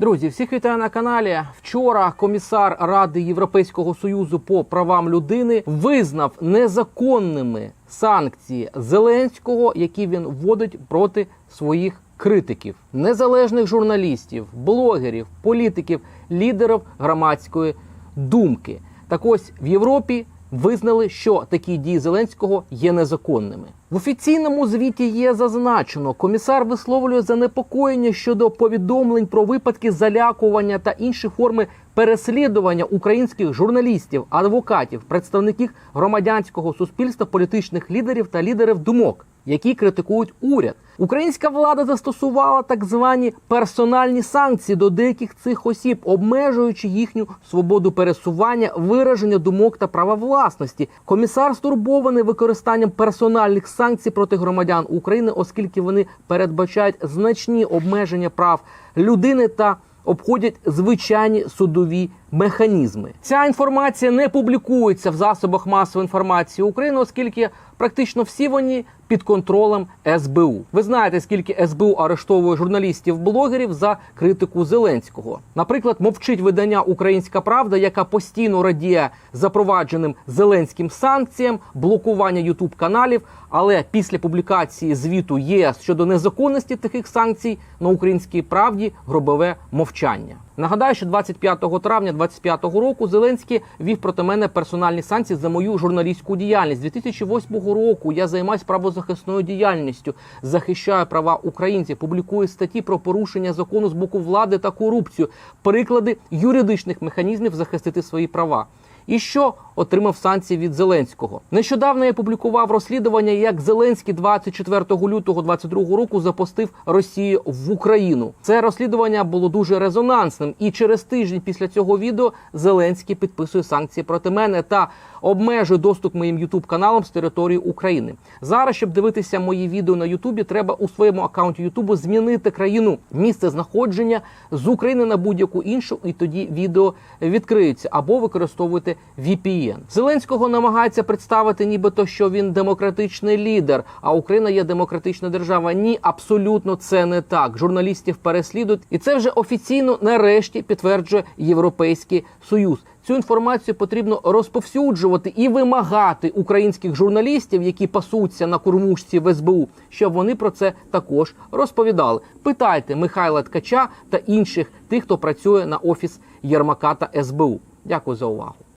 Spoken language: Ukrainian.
Друзі, всіх вітаю на каналі. Вчора комісар Ради Європейського союзу по правам людини визнав незаконними санкції Зеленського, які він вводить проти своїх критиків, незалежних журналістів, блогерів, політиків, лідерів громадської думки. Так ось в Європі визнали, що такі дії Зеленського є незаконними. В офіційному звіті є зазначено, комісар висловлює занепокоєння щодо повідомлень про випадки залякування та інші форми переслідування українських журналістів, адвокатів, представників громадянського суспільства, політичних лідерів та лідерів думок, які критикують уряд. Українська влада застосувала так звані персональні санкції до деяких цих осіб, обмежуючи їхню свободу пересування, вираження думок та права власності. Комісар стурбований використанням персональних санкцій проти громадян України, оскільки вони передбачають значні обмеження прав людини та обходять звичайні судові механізми. Ця інформація не публікується в засобах масової інформації України, оскільки практично всі вони під контролем СБУ. Ви знаєте, скільки СБУ арештовує журналістів-блогерів за критику Зеленського. Наприклад, мовчить видання Українська Правда, яка постійно радіє запровадженим Зеленським санкціям, блокування Ютуб каналів. Але після публікації звіту ЄС щодо незаконності таких санкцій на українській правді гробове мовчання. Нагадаю, що 25 травня 2025 року Зеленський вів проти мене персональні санкції за мою журналістську діяльність. З 2008 року я займаюся правозахисною діяльністю, захищаю права українців, публікую статті про порушення закону з боку влади та корупцію, приклади юридичних механізмів захистити свої права. І що отримав санкції від Зеленського? Нещодавно я публікував розслідування, як Зеленський 24 лютого 2022 року запустив Росію в Україну. Це розслідування було дуже резонансним, і через тиждень після цього відео Зеленський підписує санкції проти мене та обмежує доступ моїм ютуб каналам з території України. Зараз, щоб дивитися мої відео на Ютубі, треба у своєму аккаунті Ютубу змінити країну місце знаходження з України на будь-яку іншу, і тоді відео відкриються або використовуйте VPN. Зеленського намагається представити, нібито що він демократичний лідер, а Україна є демократична держава. Ні, абсолютно це не так. Журналістів переслідують, і це вже офіційно нарешті підтверджує Європейський Союз. Цю інформацію потрібно розповсюджувати і вимагати українських журналістів, які пасуться на кормушці в СБУ, щоб вони про це також розповідали. Питайте Михайла Ткача та інших тих, хто працює на офіс Єрмака та СБУ. Дякую за увагу.